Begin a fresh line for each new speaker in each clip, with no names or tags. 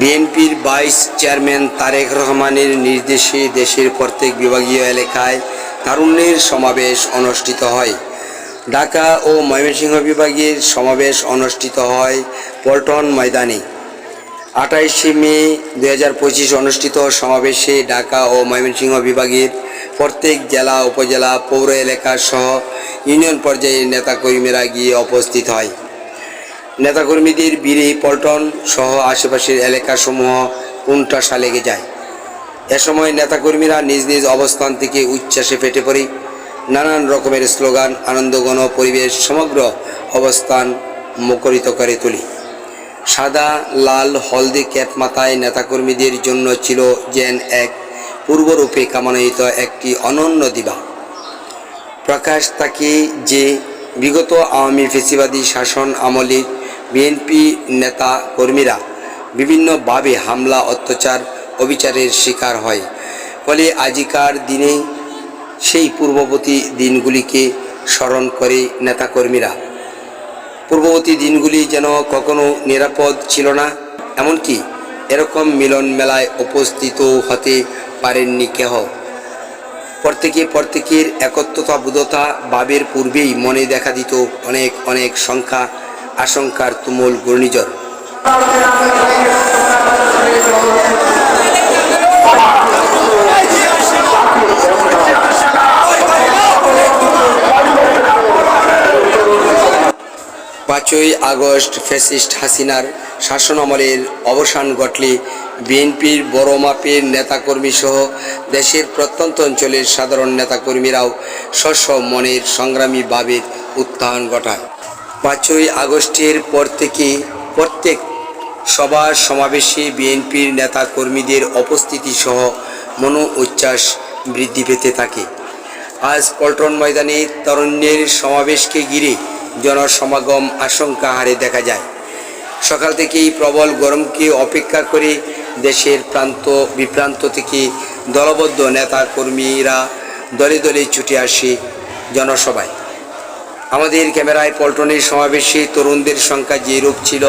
বিএনপির vice chairman Tarique রহমানের নির্দেশে দেশের প্রত্যেক বিভাগীয় এলাকায় তারুণ্যের সমাবেশ অনুষ্ঠিত হয়। ঢাকা ও ময়মনসিংহ বিভাগের সমাবেশ অনুষ্ঠিত হয় পল্টন ময়দানে। আঠাইশে মে দু হাজার পঁচিশ অনুষ্ঠিত সমাবেশে ঢাকা ও ময়মনসিংহ বিভাগের প্রত্যেক জেলা, উপজেলা, পৌর এলাকা সহ ইউনিয়ন পর্যায়ের নেতাকর্মীরা গিয়ে উপস্থিত হয়। নেতাকর্মীদের বীরে পল্টন সহ আশেপাশের এলাকাসমূহ কোনটাসা লেগে যায়। এ সময় নেতাকর্মীরা নিজ নিজ অবস্থান থেকে উচ্ছ্বাসে ফেটে পড়ে। নানান রকমের স্লোগান আনন্দঘন পরিবেশ, সমগ্র অবস্থান মুখরিত করে তোলে। সাদা, লাল, হলদে ক্যাপ মাথায় নেতাকর্মীদের জন্য ছিল যেন এক পূর্বরূপে কামনায়িত একটি অনন্য দিবা। প্রকাশ তাকে যে বিগত আওয়ামী ফেসিবাদী শাসন আমলে বিএনপি নেতা কর্মীরা বিভিন্নভাবে হামলা, অত্যাচার, অবিচারের শিকার হয়। ফলে আজিকার দিনে সেই পূর্ববর্তী দিনগুলিকে স্মরণ করে নেতাকর্মীরা। পূর্ববর্তী দিনগুলি যেন কখনো নিরাপদ ছিল না, এমনকি এরকম মিলন মেলায় উপস্থিত হতে পারেননি কেহ। প্রত্যেকে প্রত্যেকের একত্রতা বোধতা ভাবের পূর্বেই মনে দেখা দিত অনেক অনেক সংখ্যা আশঙ্কার তুমুল ঘূর্ণিঝড়। পাঁচই আগস্ট ফ্যাসিস্ট হাসিনার শাসনামলের অবসান ঘটলে বিএনপির বড় মাপের নেতাকর্মী সহ দেশের প্রত্যন্ত অঞ্চলের সাধারণ নেতাকর্মীরাও স্বস্ব মনের সংগ্রামী ভাবের উত্থান ঘটায়। পাঁচই আগস্টের পর থেকে প্রত্যেক সভা সমাবেশে বিএনপির নেতাকর্মীদের উপস্থিতি সহ মনো উচ্ছ্বাস বৃদ্ধি পেতে থাকে। আজ পল্টন ময়দানে তরুণের সমাবেশকে ঘিরে জনসমাগম আশঙ্কা হারে দেখা যায়। সকাল থেকেই প্রবল গরমকে অপেক্ষা করে দেশের প্রান্ত বিপ্রান্ত থেকে দলবদ্ধ নেতা কর্মীরা দলে দলে ছুটে আসে জনসভায়। আমাদের ক্যামেরায় পল্টনের সমাবেশে তরুণদের সংখ্যা যে রূপ ছিল,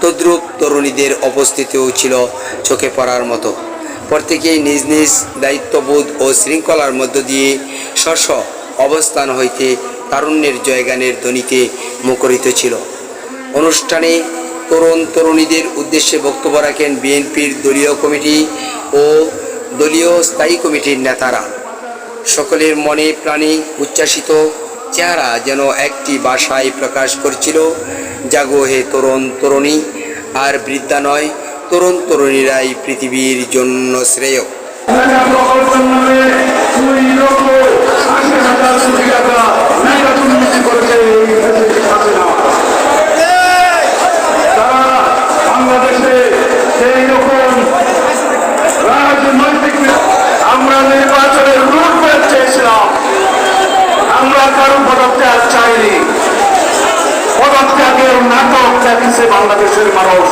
তদ্রূপ তরুণীদের উপস্থিতিও ছিল চোখে পড়ার মতো। প্রত্যেকেই নিজ নিজ দায়িত্ববোধ ও শৃঙ্খলার মধ্য দিয়ে স্ব অবস্থান হইতে তারুণ্যের জয়গানের ধ্বনিতে মুখরিত ছিল। অনুষ্ঠানে তরুণ তরুণীদের উদ্দেশ্যে বক্তব্য রাখেন বিএনপির দলীয় কমিটি ও দলীয় স্থায়ী কমিটির নেতারা। সকলের মনে প্রাণে উচ্ছ্বাসিত চেহারা যেন একটি ভাষায় প্রকাশ করছিল। জাগো হে তরুণ তরুণী, আর বৃদ্ধা নয়, তরুণ তরুণীরাই পৃথিবীর জন্য শ্রেয়।
সেই রকম আমরা কারও পদত্যাগ চাইনি। পদত্যাগের নাটক দেখেছে বাংলাদেশের মানুষ।